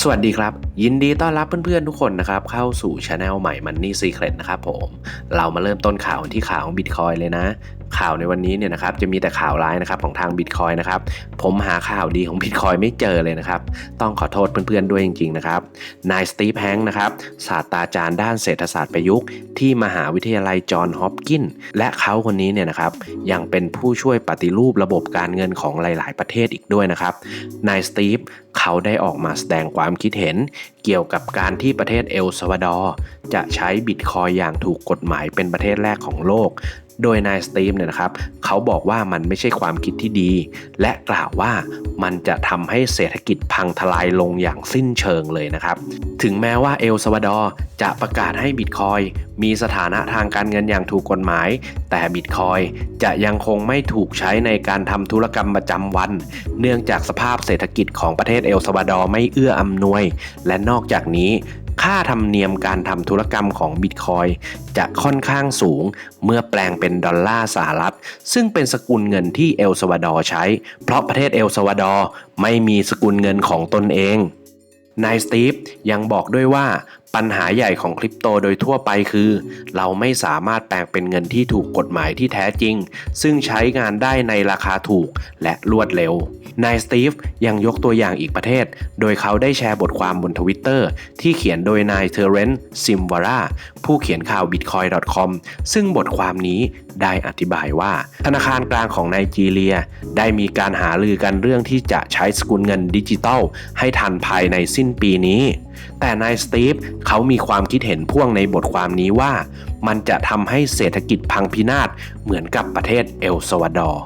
สวัสดีครับ ยินดีต้อนรับเพื่อนๆทุกคนนะครับ เข้าสู่ช anel ใหม่ Money Secret นะครับผม เรามาเริ่มต้นข่าวที่ข่าวของ Bitcoin เลยนะ ข่าวในวันนี้เนี่ยนะครับจะมีแต่ข่าวร้ายนะครับของทาง Bitcoin นะครับผมหาข่าวดีของ Bitcoin ไม่เจอเลยนะครับ ต้องขอโทษเพื่อนๆด้วยจริงๆนะครับนายสตีฟแฮงค์นะครับศาสตราจารย์ด้านเศรษฐศาสตร์ประยุกต์ที่มหาวิทยาลัยจอห์นฮอปกินส์และเขาคนนี้เนี่ยนะครับยังเป็นผู้ช่วยปฏิรูประบบการเงินของหลาย ๆ ประเทศอีกด้วยนะครับนายสตีฟเขาได้ออกมาแสดงความคิดเห็น เกี่ยวกับการที่ประเทศเอลซาวาดอร์จะใช้บิตคอยอย่างถูกกฎหมายเป็นประเทศแรกของโลก โดยนายสตีฟเนี่ยนะครับ เขาบอกว่ามันไม่ใช่ความคิดที่ดี และกล่าวว่ามันจะทำให้เศรษฐกิจพังทลายลงอย่างสิ้นเชิงเลยนะครับ ถึงแม้ว่าเอลซาวาดอร์จะประกาศให้บิตคอยมีสถานะทางการเงินอย่างถูกกฎหมาย แต่บิตคอยจะยังคงไม่ถูกใช้ในการทำธุรกรรมประจำวัน เนื่องจากสภาพเศรษฐกิจของประเทศเอลซาวาดอร์ไม่เอื้ออำนวย และนอกจากนี้ ค่าธรรมเนียมการทำธุรกรรมของบิตคอยจะค่อนข้างสูง เมื่อแปลงเป็นดอลลาร์สหรัฐ ซึ่งเป็นสกุลเงินที่เอลซาวาดอร์ใช้ เพราะประเทศเอลซาวาดอร์ไม่มีสกุลเงินของตนเองนายสตีฟยังบอกด้วยว่า ปัญหาใหญ่ของคริปโตโดยทั่วไปคือ เราไม่สามารถแปลงเป็นเงินที่ถูกกฎหมายที่แท้จริง ซึ่งใช้งานได้ในราคาถูกและรวดเร็วนายสตีฟยังยกตัวอย่างอีกประเทศ โดยเขาได้แชร์บทความบนทวิตเตอร์ที่เขียนโดยนายเทเรนซ์ซิมวาราผู้เขียนข่าว bitcoin.com ซึ่งบทความนี้ได้อธิบายว่า ธนาคารกลางของไนจีเรีย ได้มีการหารือกันเรื่องที่จะใช้สกุลเงินดิจิตอลให้ทันภายในสิ้นปีนี้แต่นายสตีฟเขามีความคิดเห็นพ่วงในบทความนี้ว่า มันจะทำให้เศรษฐกิจพังพินาศเหมือนกับประเทศเอลซาวาดอร์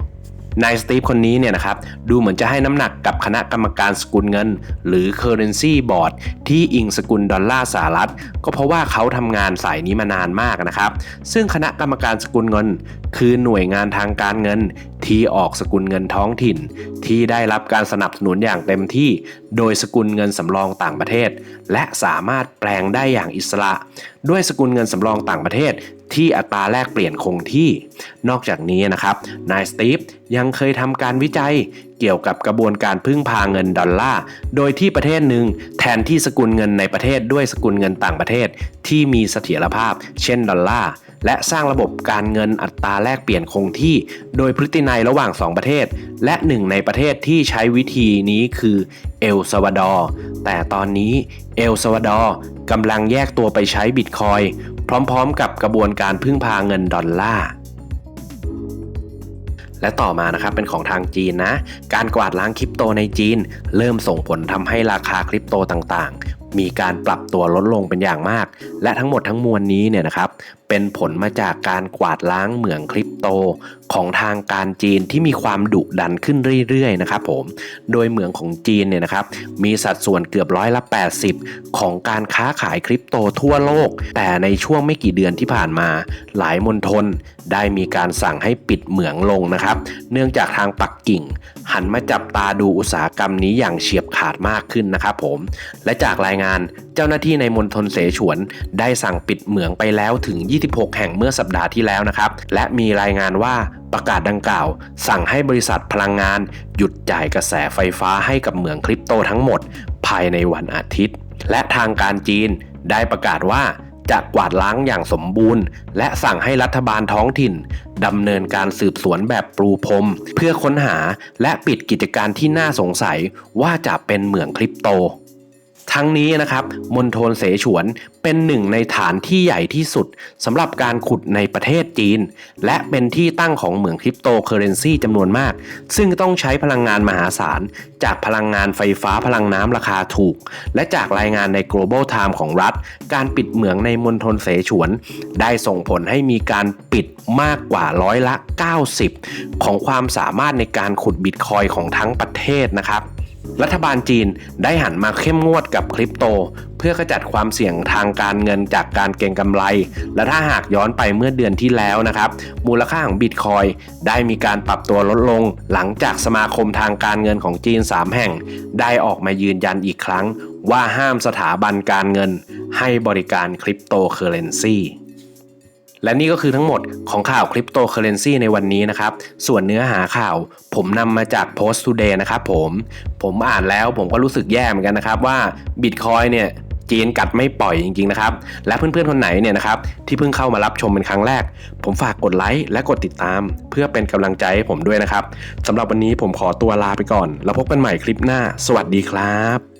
นายสตีฟคนนี้เนี่ยนะครับดูเหมือนจะให้น้ำหนักกับคณะกรรมการสกุลเงิน หรือ Currency Board ที่อิงสกุลดอลลาร์สหรัฐ ก็เพราะว่าเขาทำงานสายนี้มานานมากนะครับ ซึ่งคณะกรรมการสกุลเงิน คือหน่วยงานทางการเงิน ที่ออกสกุลเงินท้องถิ่น ที่ได้รับการสนับสนุนอย่างเต็มที่ โดยสกุลเงินสำรองต่างประเทศ และสามารถแปลงได้อย่างอิสระ ด้วยสกุลเงินสำรองต่างประเทศ ที่อัตราแลกเปลี่ยนคงที่ นอกจากนี้นะครับนายสตีฟยังเคยทำการวิจัยเกี่ยวกับกระบวนการพึ่งพาเงินดอลลาร์ โดยที่ประเทศหนึ่งแทนที่สกุลเงินในประเทศด้วยสกุลเงินต่างประเทศ ที่มีเสถียรภาพ เช่นดอลลาร์ และสร้างระบบการเงินอัตราแลกเปลี่ยนคงที่ โดยพฤตินัยระหว่าง 2 ประเทศ และหนึ่งในประเทศที่ใช้วิธีนี้คือเอลซาวาดอร์ แต่ตอนนี้เอลซาวาดอร์กำลังแยกตัวไปใช้บิตคอย พร้อมๆ กับกระบวนการพึ่งพาเงินดอลลาร์และต่อมานะครับเป็นของทางจีนนะ การกวาดล้างคริปโตในจีน เริ่มส่งผลทำให้ราคาคริปโตต่างๆ มีการปรับตัวลดลงเป็นอย่างมาก และทั้งหมดทั้งมวลนี้เนี่ยนะครับเป็นผลมาจากการกวาดล้างเหมืองคริปโต ของทางการจีนที่มีความดุดันขึ้นเรื่อยๆนะครับผมโดยเหมืองของจีนเนี่ยนะครับมีสัดส่วนเกือบร้อยละ 80 ของการค้าขายคริปโตทั่วโลก แต่ในช่วงไม่กี่เดือนที่ผ่านมา หลายมณฑล ได้มีการสั่งให้ปิดเหมืองลงนะครับ เนื่องจากทางปักกิ่ง หันมาจับตาดูอุตสาหกรรมนี้อย่างเฉียบขาดมากขึ้นนะครับผม และจากรายงานเจ้าหน้าที่ในมณฑลเสฉวน ได้สั่งปิดเหมืองไปแล้วถึง 26 แห่งเมื่อสัปดาห์ที่แล้วนะครับ และมีรายงานว่าประกาศดังกล่าว สั่งให้บริษัทพลังงาน หยุดจ่ายกระแสไฟฟ้าให้กับเหมืองคริปโตทั้งหมด ภายในวันอาทิตย์ และทางการจีนได้ประกาศว่า จะกวาดล้างอย่างสมบูรณ์ และสั่งให้รัฐบาลท้องถิ่นดำเนินการสืบสวนแบบปรูพรม เพื่อค้นหาและปิดกิจการที่น่าสงสัยว่าจะเป็นเหมืองคริปโต ทั้งนี้นะครับมณฑลเสฉวนเป็นหนึ่งในฐานที่ใหญ่ที่สุดสำหรับการขุดในประเทศจีน และเป็นที่ตั้งของเหมืองคริปโตเคอเรนซีจำนวนมาก ซึ่งต้องใช้พลังงานมหาศาล จากพลังงานไฟฟ้าพลังน้ำราคาถูก และจากรายงานใน global time ของรัฐ การปิดเหมืองในมณฑลเสฉวน ได้ส่งผลให้มีการปิดมากกว่าร้อยละ 90 ของความสามารถในการขุดบิตคอยของทั้งประเทศนะครับ รัฐบาลจีนได้หันมาเข้มงวดกับคริปโต เพื่อขจัดความเสี่ยงทางการเงินจากการเก็งกำไร และถ้าหากย้อนไปเมื่อเดือนที่แล้วนะครับ มูลค่าของบิตคอยได้มีการปรับตัวลดลง หลังจากสมาคมทางการเงินของจีน 3 แห่ง ได้ออกมายืนยันอีกครั้ง ว่าห้ามสถาบันการเงิน ให้บริการคริปโตเคอเรนซี และนี่ก็คือทั้งหมดของข่าวคริปโตเคอเรนซีในวันนี้นะครับ ส่วนเนื้อหาข่าวผมนำมาจาก Post Today นะครับผม ผมอ่านแล้วผมก็รู้สึกแย่เหมือนกันนะครับว่า Bitcoin เนี่ยจีนกัดไม่ปล่อยจริงๆนะครับ และเพื่อนๆคนไหนเนี่ยนะครับที่เพิ่งเข้ามารับชมเป็นครั้งแรก ผมฝากกดไลค์และกดติดตาม เพื่อเป็นกำลังใจให้ผมด้วยนะครับสำหรับวันนี้ผมขอตัวลาไปก่อน แล้วพบกันใหม่คลิปหน้า สวัสดีครับ